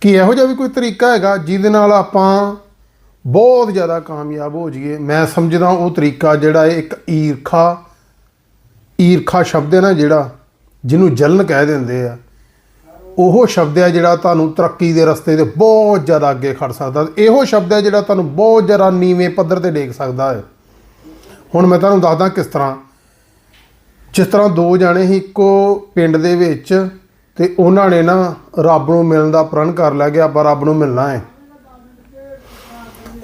ਕਿ ਇਹੋ ਜਿਹਾ ਵੀ ਕੋਈ ਤਰੀਕਾ ਹੈਗਾ ਜਿਹਦੇ ਨਾਲ ਆਪਾਂ ਬਹੁਤ ਜ਼ਿਆਦਾ ਕਾਮਯਾਬ ਹੋ ਜਾਈਏ। ਮੈਂ ਸਮਝਦਾ ਉਹ ਤਰੀਕਾ ਜਿਹੜਾ ਹੈ ਇੱਕ ਈਰਖਾ ਈਰਖਾ ਸ਼ਬਦ ਹੈ ਨਾ ਜਿਹੜਾ, ਜਿਹਨੂੰ ਜਲਨ ਕਹਿ ਦਿੰਦੇ ਆ। ਉਹ ਸ਼ਬਦ ਹੈ ਜਿਹੜਾ ਤੁਹਾਨੂੰ ਤਰੱਕੀ ਦੇ ਰਸਤੇ ਤੇ ਬਹੁਤ ਜ਼ਿਆਦਾ ਅੱਗੇ ਖੜ ਸਕਦਾ। ਇਹੋ ਸ਼ਬਦ ਹੈ ਜਿਹੜਾ ਤੁਹਾਨੂੰ ਬਹੁਤ ਜ਼ਿਆਦਾ ਨੀਵੇਂ ਪੱਧਰ ਤੇ ਡੇਕ ਸਕਦਾ ਹੈ। ਹੁਣ ਮੈਂ ਤੁਹਾਨੂੰ ਦੱਸਦਾ ਕਿਸ ਤਰ੍ਹਾਂ। ਜਿਸ ਤਰ੍ਹਾਂ ਦੋ ਜਾਣੇ ਸੀ, ਇੱਕੋ ਪਿੰਡ ਦੇ ਵਿੱਚ ਤੇ ਉਹਨਾਂ ਨੇ ਨਾ ਰੱਬ ਨੂੰ ਮਿਲਣ ਦਾ ਪ੍ਰਣ ਕਰ ਲਿਆ ਕਿ ਆਪਾਂ ਰੱਬ ਨੂੰ ਮਿਲਣਾ ਹੈ।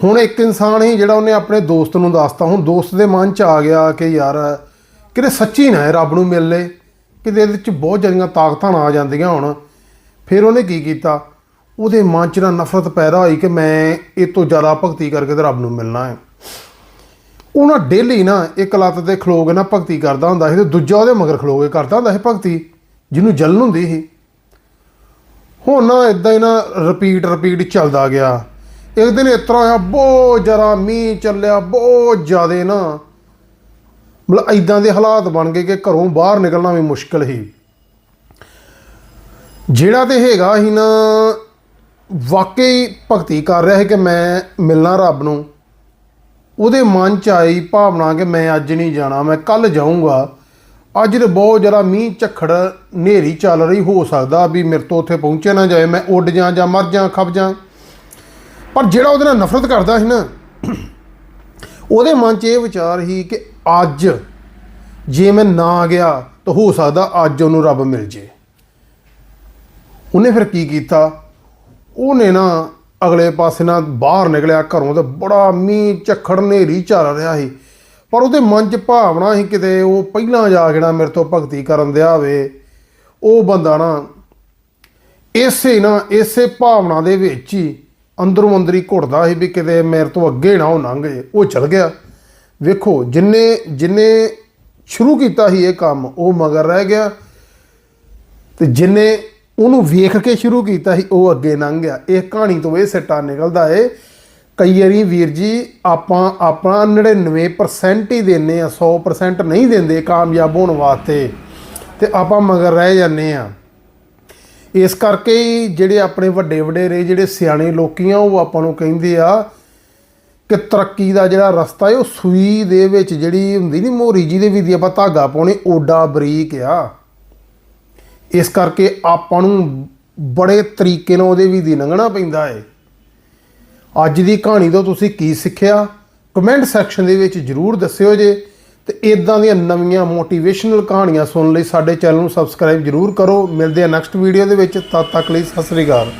ਹੁਣ ਇੱਕ ਇਨਸਾਨ ਹੀ ਜਿਹੜਾ ਉਹਨੇ ਆਪਣੇ ਦੋਸਤ ਨੂੰ ਦੱਸਤਾ, ਹੁਣ ਦੋਸਤ ਦੇ ਮਨ ਚ ਆ ਗਿਆ ਕਿ ਯਾਰ ਕਿਤੇ ਸੱਚੀ ਨਾ ਰੱਬ ਨੂੰ ਮਿਲ ਲੇ, ਕਿਤੇ ਇਹਦੇ ਚ ਬਹੁਤ ਜ਼ਿਆਦੀਆਂ ਤਾਕਤਾਂ ਨਾ ਆ ਜਾਂਦੀਆਂ ਹੁਣ। ਫਿਰ ਉਹਨੇ ਕੀ ਕੀਤਾ? ਉਹਦੇ ਮਨ ਚ ਨਾ ਨਫ਼ਰਤ ਪੈਦਾ ਹੋਈ ਕਿ ਮੈਂ ਇਹ ਤੋਂ ਜ਼ਿਆਦਾ ਭਗਤੀ ਕਰਕੇ ਤੇ ਰੱਬ ਨੂੰ ਮਿਲਣਾ ਹੈ। ਉਹਨਾਂ ਡੇਲੀ ਨਾ ਇੱਕ ਲੱਤ ਤੇ ਖਲੋ ਕੇ ਨਾ ਭਗਤੀ ਕਰਦਾ ਹੁੰਦਾ ਸੀ ਤੇ ਦੂਜਾ ਉਹਦੇ ਮਗਰ ਖਲੋ ਕੇ ਕਰਦਾ ਹੁੰਦਾ ਸੀ ਭਗਤੀ, ਜਿਹਨੂੰ ਜਲਨ ਹੁੰਦੀ ਸੀ। ਹੁਣ ਨਾ ਇਦਾਂ ਹੀ ਨਾ ਰਿਪੀਟ ਰਿਪੀਟ ਚੱਲਦਾ ਗਿਆ। ਇੱਕ ਦਿਨ ਇਸ ਤਰ੍ਹਾਂ ਹੋਇਆ, ਬਹੁਤ ਜ਼ਿਆਦਾ ਮੀਂਹ ਚੱਲਿਆ, ਬਹੁਤ ਜ਼ਿਆਦਾ ਨਾ। ਮਤਲਬ ਇਦਾਂ ਦੇ ਹਾਲਾਤ ਬਣ ਗਏ ਕਿ ਘਰੋਂ ਬਾਹਰ ਨਿਕਲਣਾ ਵੀ ਮੁਸ਼ਕਲ ਸੀ ਜਿਹੜਾ ਤੇ ਹੈਗਾ ਹੀ ਨਾ, ਵਾਕਈ ਭਗਤੀ ਕਰ ਰਿਹਾ ਹੈ ਕਿ ਮੈਂ ਮਿਲਣਾ ਰੱਬ ਨੂੰ। ਉਹਦੇ ਮਨ ਚ ਆਈ ਭਾਵਨਾ ਕਿ ਮੈਂ ਅੱਜ ਨਹੀਂ ਜਾਣਾ, ਮੈਂ ਕੱਲ ਜਾਊਂਗਾ। ਅੱਜ ਤੇ ਬਹੁਤ ਜ਼ਿਆਦਾ ਮੀਂਹ ਝੱਖੜ ਹਨੇਰੀ ਚੱਲ ਰਹੀ, ਹੋ ਸਕਦਾ ਵੀ ਮੇਰੇ ਤੋਂ ਉੱਥੇ ਪਹੁੰਚਿਆ ਨਾ ਜਾਏ, ਮੈਂ ਉੱਡ ਜਾ ਜਾਂ ਮਰ ਜਾ ਖੱਪ ਜਾਂ ਪਰ ਜਿਹੜਾ ਉਹਦੇ ਨਾਲ ਨਫ਼ਰਤ ਕਰਦਾ ਸੀ ਨਾ, ਉਹਦੇ ਮਨ 'ਚ ਇਹ ਵਿਚਾਰ ਸੀ ਕਿ ਅੱਜ ਜੇ ਮੈਂ ਨਾ ਗਿਆ ਤਾਂ ਹੋ ਸਕਦਾ ਅੱਜ ਉਹਨੂੰ ਰੱਬ ਮਿਲ ਜੇ। ਉਹਨੇ ਫਿਰ ਕੀ ਕੀਤਾ? ਉਹਨੇ ਨਾ ਅਗਲੇ ਪਾਸੇ ਨਾਲ ਬਾਹਰ ਨਿਕਲਿਆ, ਘਰੋਂ ਤੇ ਬੜਾ ਮੀਂਹ ਝੱਖੜ ਹਨੇਰੀ ਚੱਲ ਰਿਹਾ ਸੀ। ਪਰ ਉਹਦੇ ਮਨ 'ਚ ਭਾਵਨਾ ਸੀ ਕਿਤੇ ਉਹ ਪਹਿਲਾਂ ਜਾ ਕੇ ਨਾ ਮੇਰੇ ਤੋਂ ਭਗਤੀ ਕਰਨ ਦਿਆ ਹੋਵੇ ਉਹ ਬੰਦਾ ਨਾ ਇਸੇ ਨਾ ਇਸੇ ਭਾਵਨਾ ਦੇ ਵਿੱਚ ਹੀ ਅੰਦਰੋਂ ਅੰਦਰ ਹੀ ਘੁੱਟਦਾ ਸੀ ਵੀ ਕਿਤੇ ਮੇਰੇ ਤੋਂ ਅੱਗੇ ਨਾ ਉਹ ਲੰਘ ਜੇ। ਉਹ ਚਲ ਗਿਆ। ਵੇਖੋ, ਜਿੰਨੇ ਜਿੰਨੇ ਸ਼ੁਰੂ ਕੀਤਾ ਸੀ ਇਹ ਕੰਮ, ਉਹ ਮਗਰ ਰਹਿ ਗਿਆ। ਤੇ ਜਿੰਨੇ ਉਹਨੂੰ ਵੇਖ ਕੇ ਸ਼ੁਰੂ ਕੀਤਾ ਸੀ, ਉਹ ਅੱਗੇ ਲੰਘ ਗਿਆ। ਇਹ ਕਹਾਣੀ ਤੋਂ ਇਹ ਸਿੱਟਾ ਨਿਕਲਦਾ ਏ ਕਈ ਵਾਰੀ ਵੀਰ ਜੀ, ਆਪਾਂ ਆਪਣਾ 99% ਹੀ ਦਿੰਨੇ ਆ 100% ਨਹੀਂ ਦਿੰਦੇ, ਕਾਮਯਾਬ ਹੋਣ ਵਾਸਤੇ। ਤੇ ਆਪਾਂ ਮਗਰ ਰਹਿ ਜਾਂਦੇ ਆ ਇਸ ਕਰਕੇ ਹੀ ਜਿਹੜੇ ਆਪਣੇ ਵੱਡੇ ਵਡੇਰੇ, ਜਿਹੜੇ ਸਿਆਣੇ ਲੋਕੀ ਆ, ਉਹ ਆਪਾਂ ਨੂੰ ਕਹਿੰਦੇ ਆ ਕਿ ਤਰੱਕੀ ਦਾ ਜਿਹੜਾ ਰਸਤਾ ਹੈ, ਉਹ ਸੂਈ ਦੇ ਵਿੱਚ ਜਿਹੜੀ ਹੁੰਦੀ ਨਹੀਂ ਮੋਰੀ ਜੀ ਦੇ ਵੀ ਆਪਾਂ ਧਾਗਾ ਪਾਉਣੇ, ਓਡਾ ਬਰੀਕ ਆ। ਇਸ ਕਰਕੇ ਆਪਾਂ ਨੂੰ ਬੜੇ ਤਰੀਕੇ ਨਾਲ ਉਹਦੇ ਵੀ ਦੀ ਲੰਘਣਾ ਪੈਂਦਾ ਹੈ। ਅੱਜ ਦੀ ਕਹਾਣੀ ਤੋਂ ਤੁਸੀਂ ਕੀ ਸਿੱਖਿਆ? ਕਮੈਂਟ ਸੈਕਸ਼ਨ ਦੇ ਵਿੱਚ ਜਰੂਰ ਦੱਸਿਓ ਜੇ। ਤੇ ਇਦਾਂ ਦੀਆਂ ਨਵੀਆਂ ਮੋਟੀਵੇਸ਼ਨਲ ਕਹਾਣੀਆਂ ਸੁਣਨ ਲਈ ਸਾਡੇ ਚੈਨਲ ਨੂੰ ਸਬਸਕ੍ਰਾਈਬ ਜਰੂਰ ਕਰੋ। ਮਿਲਦੇ ਆ ਨੈਕਸਟ ਵੀਡੀਓ ਦੇ ਵਿੱਚ। ਤਦ ਤੱਕ ਲਈ ਸਤਿ ਸ੍ਰੀ ਅਕਾਲ।